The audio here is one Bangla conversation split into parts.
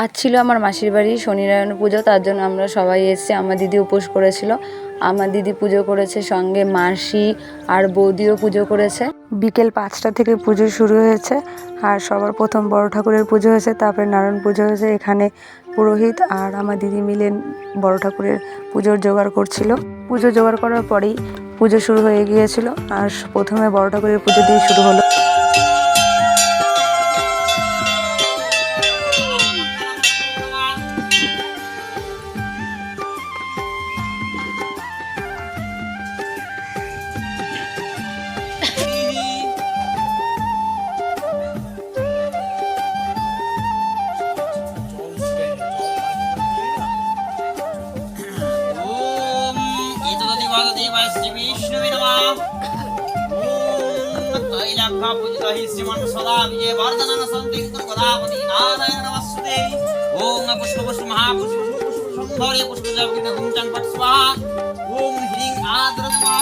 আজ ছিল আমার মাসির বাড়ি, শনিনারায়ণ পুজো, তার জন্য আমরা সবাই এসেছি। আমার দিদি উপোস করেছিল। আমার দিদি পুজো করেছে, সঙ্গে মাসি আর বৌদিও পুজো করেছে। বিকেল পাঁচটা থেকে পুজো শুরু হয়েছে, আর সবার প্রথম বড় ঠাকুরের পুজো হয়েছে, তারপরে নারায়ণ পুজো হয়েছে, এখানে পুরোহিত আর আমার দিদি মিলে বড় ঠাকুরের পুজোর জোগাড় করছিল। পুজো জোগাড় করার পরেই পুজো শুরু হয়ে গিয়েছিল, আর প্রথমে বড় ঠাকুরের পুজো দিয়ে শুরু হলো। ॐ त्रैलाक्षापूजितः श्रीमन् सदा विजयवर्धनः सन्ति गदापति नारायण नमस्ते ॐ पुष्पपुष्प महापुष्प सुन्दरे पुष्पजपित हुञ्चन् पट् स्वाहा ॐ ह्रीं आद्र नमः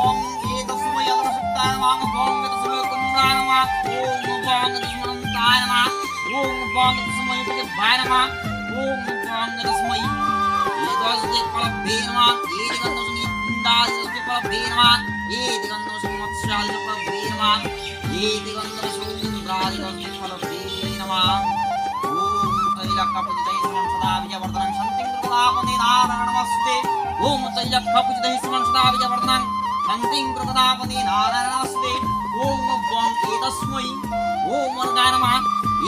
ॐ एतस्मै अदृशक्ताय नमः ॐ एतस्मै कुन्द्राय नमः ॐ एतस्मै अनन्ताय नमः ॐ ॐ नमः एदिगन्धस्मै मत्स्यादिस्मै फलभ्ये नमः एदिगन्धस्मै इन्द्रादिस्मै फलभ्ये नमः ॐ त्रैलक्यपूजितै सुमं सदा विजयवर्धनं शान्तिं कृपदापदे नारायण नमस्ते ॐ त्रैलक्यपूजितै सुमं सदा विजयवर्धनं शान्तिं कृपदापदे नारायण नमस्ते ॐ ॐ एतस्मै ॐ वर्गाय नमः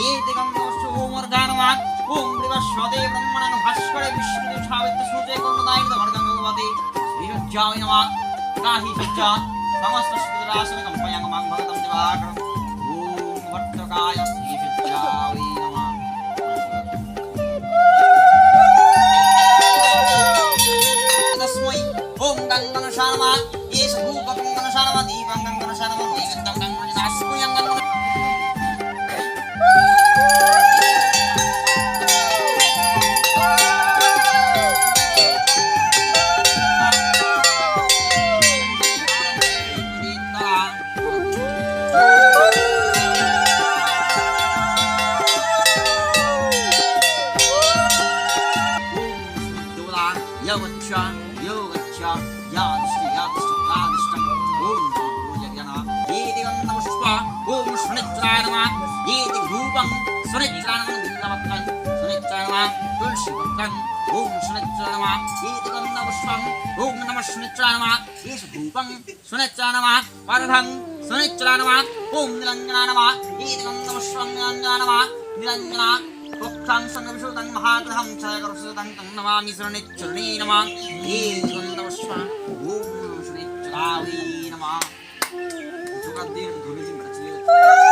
एदिगन्धस्मै ॐ वर्गाय नमः ॐ बृहस्पते ब्रह्मणं भास्करे विष्णुदेव सावित्र सूर्ये करुणदाय वर्गं भगवते श्रीरुज्जाय नमः गाहि सज्जा समस्त स्थिरासन कम्पयां मां भगतं दिवाकरम् ॐ भट्टकाय श्रीरुज्जाय सुनिज्ञानं वृन्दवत्तं सुनिच्चरमा तुलसीवत्तं ॐ सुनिच्चरमा ईदकं नवस्वं ॐ नमः सुनिच्चरमा ईश भूपं सुनिच्चरमा वर्धं सुनिच्चरमा ॐ निरञ्जनानमा ईदकं नमस्वं निरञ्जनानमा निरञ्जना भक्तां सङ्गविशुतं महाग्रहं च करसुतं तं नमामि सुनिच्चरणे नमः ईदकं नमस्वं ॐ सुनिच्चरावै नमः दुःखदिन धुलिजिं प्रचलित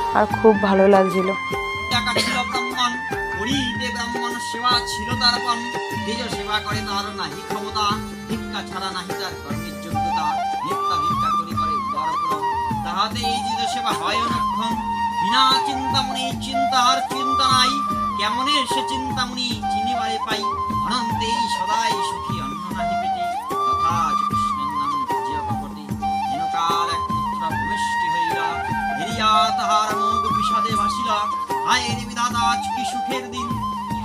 আর খুব ভালো লাগছিল এই সেবা হয় বিনা চিন্তামণি চিন্তার চিন্তা নাই কেমনে সে চিন্তামণি চিনিবারে পাই অনন্তেই সদাই হায় রে বিধাতা সুখের দিন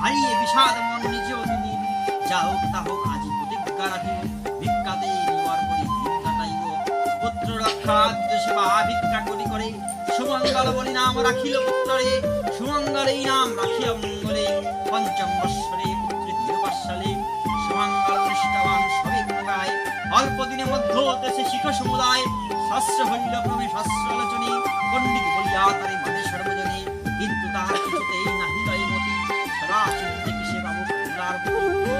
হারিয়ে বিষাদ মন নিজ দিন যা হোক তা হোক, আজি প্রতিজ্ঞা রাখিব ভিক্ষাতে খাদ্য সেবা ভিক্ষা করি করে, সুমঙ্গল বলি নাম রাখিল পুত্রে সুমঙ্গল এই নাম রাখিয়া মঙ্গলে, পঞ্চম বৎসরে পুত্রে তিরুপাশালে সুমঙ্গল নিষ্ঠাবান সবে গায় অল্প দিনের মধ্যে দেশে শিখ সমুদায়। শস্য হইল ক্রমে শস্য আলোচনী পণ্ডিত বলিয়া তারে মানে সর্বজনে কিন্তু তাহার কিছুতেই নাহিল এই মতি সদা চিন্তে কিসে বাবু ফুলার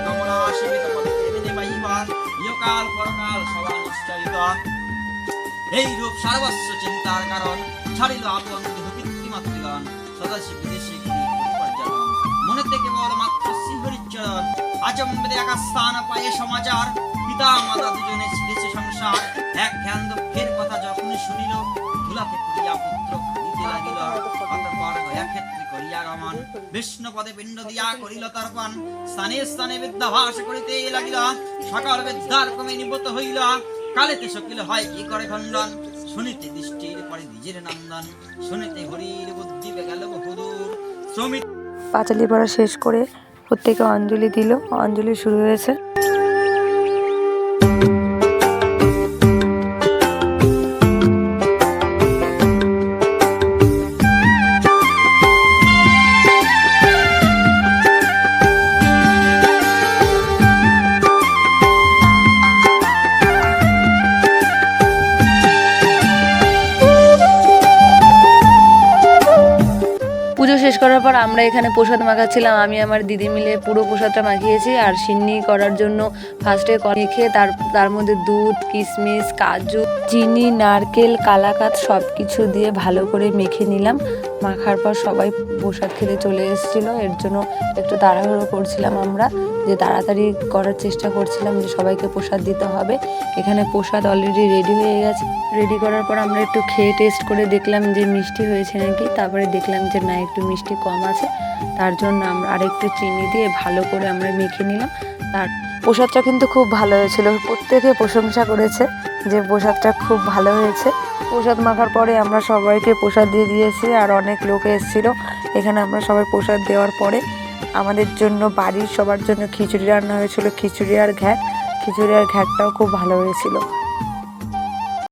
কমলা সেবিত পদে দেবে পাইবার ইহকাল পরকাল সবা নিশ্চয়িত এই রূপ সর্বস্ব চিন্তার কারণ ছাড়িল আপন দেহ পিতৃমাতৃগণ সদাশি বিদেশে গিয়ে পরিপর্যটন। মনেতে কেবল মাত্র শ্রীহরিচরণ আচম্বিতে একাস্থান পায়ে সমাচার পিতা মাতা দুজনে ছিঁড়েছে সংসার। এক ধ্যান দুঃখের কথা যখন শুনিল, ধুলাতে করিয়া পুত্র কাঁদিতে লাগিল। ক্ষেত্রে করিয়া গমন পিণ্ড দিয়া করিল তর্পণ। স্থানে স্থানে বিদ্যাভাস করিতে লাগিল। সকল বিদ্যার নিবত হইল। কালেতে হয় কি করে খণ্ডন? শুনিতে দৃষ্টির পরে নিজের নন্দন। শুনিতে হরির গেল বহুদূর। শ্রমিক পাঁচালি পড়া শেষ করে প্রত্যেকে অঞ্জলি দিল। অঞ্জলি শুরু হয়েছে। পুজো শেষ করার পর আমরা এখানে প্রসাদ মাখাচ্ছিলাম। আমি আমার দিদি মিলে পুরো প্রসাদটা মাখিয়েছি আর সিন্নি করার জন্য ফার্স্টে মেখে তার তার মধ্যে দুধ, কিশমিশ, কাজু, চিনি, নারকেল কালাকাত সব কিছু দিয়ে ভালো করে মেখে নিলাম। মাখার পর সবাই প্রসাদ খেতে চলে এসেছিল। এর জন্য একটু তাড়াহুড়ো করছিলাম আমরা, যে তাড়াতাড়ি করার চেষ্টা করছিলাম যে সবাইকে প্রসাদ দিতে হবে। এখানে প্রসাদ অলরেডি রেডি হয়ে গেছে। রেডি করার পর আমরা একটু খেয়ে টেস্ট করে দেখলাম যে মিষ্টি হয়েছে নাকি। তারপরে দেখলাম যে না, একটু মিষ্টি কম আছে। তার জন্য আমরা আরেকটু চিনি দিয়ে ভালো করে আমরা মেখে নিলাম। তার প্রসাদটা কিন্তু খুব ভালো হয়েছিল। প্রত্যেকে প্রশংসা করেছে যে প্রসাদটা খুব ভালো হয়েছে। প্রসাদ মাখার পরে আমরা সবাইকে প্রসাদ দিয়ে দিয়েছি আর অনেক লোক এসেছিল। এখানে আমরা সবাই প্রসাদ দেওয়ার পরে আমাদের জন্য বাড়ির সবার জন্য খিচুড়ি রান্না হয়েছিল। খিচুড়ি আর ঘ্যাট। খিচুড়ি আর ঘ্যাটটাও খুব ভালো হয়েছিল।